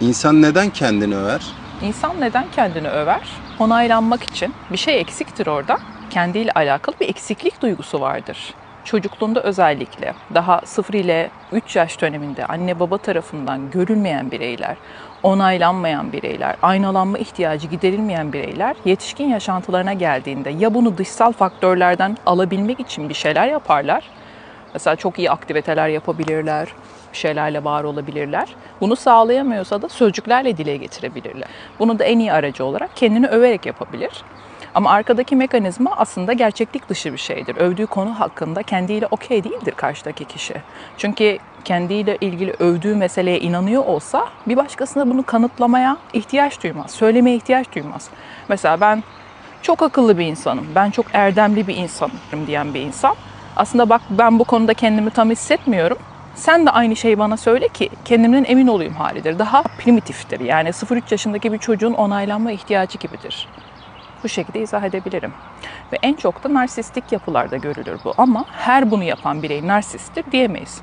İnsan neden kendini över? İnsan neden kendini över? Onaylanmak için. Bir şey eksiktir orada. Kendiyle alakalı bir eksiklik duygusu vardır. Çocukluğunda özellikle daha 0 ile 3 yaş döneminde anne baba tarafından görülmeyen bireyler, onaylanmayan bireyler, aynalanma ihtiyacı giderilmeyen bireyler yetişkin yaşantılarına geldiğinde ya bunu dışsal faktörlerden alabilmek için bir şeyler yaparlar. Mesela çok iyi aktiviteler yapabilirler, şeylerle var olabilirler. Bunu sağlayamıyorsa da sözcüklerle dile getirebilirler. Bunu da en iyi aracı olarak kendini överek yapabilir. Ama arkadaki mekanizma aslında gerçeklik dışı bir şeydir. Övdüğü konu hakkında kendiyle okey değildir karşıdaki kişi. Çünkü kendiyle ilgili övdüğü meseleye inanıyor olsa bir başkasına bunu kanıtlamaya ihtiyaç duymaz, söylemeye ihtiyaç duymaz. Mesela ben çok akıllı bir insanım, ben çok erdemli bir insanım diyen bir insan. Aslında bak ben bu konuda kendimi tam hissetmiyorum. Sen de aynı şeyi bana söyle ki kendimden emin olayım halidir. Daha primitiftir. Yani 0-3 yaşındaki bir çocuğun onaylanma ihtiyacı gibidir. Bu şekilde izah edebilirim. Ve en çok da narsistik yapılarda görülür bu. Ama her bunu yapan birey narsisttir diyemeyiz.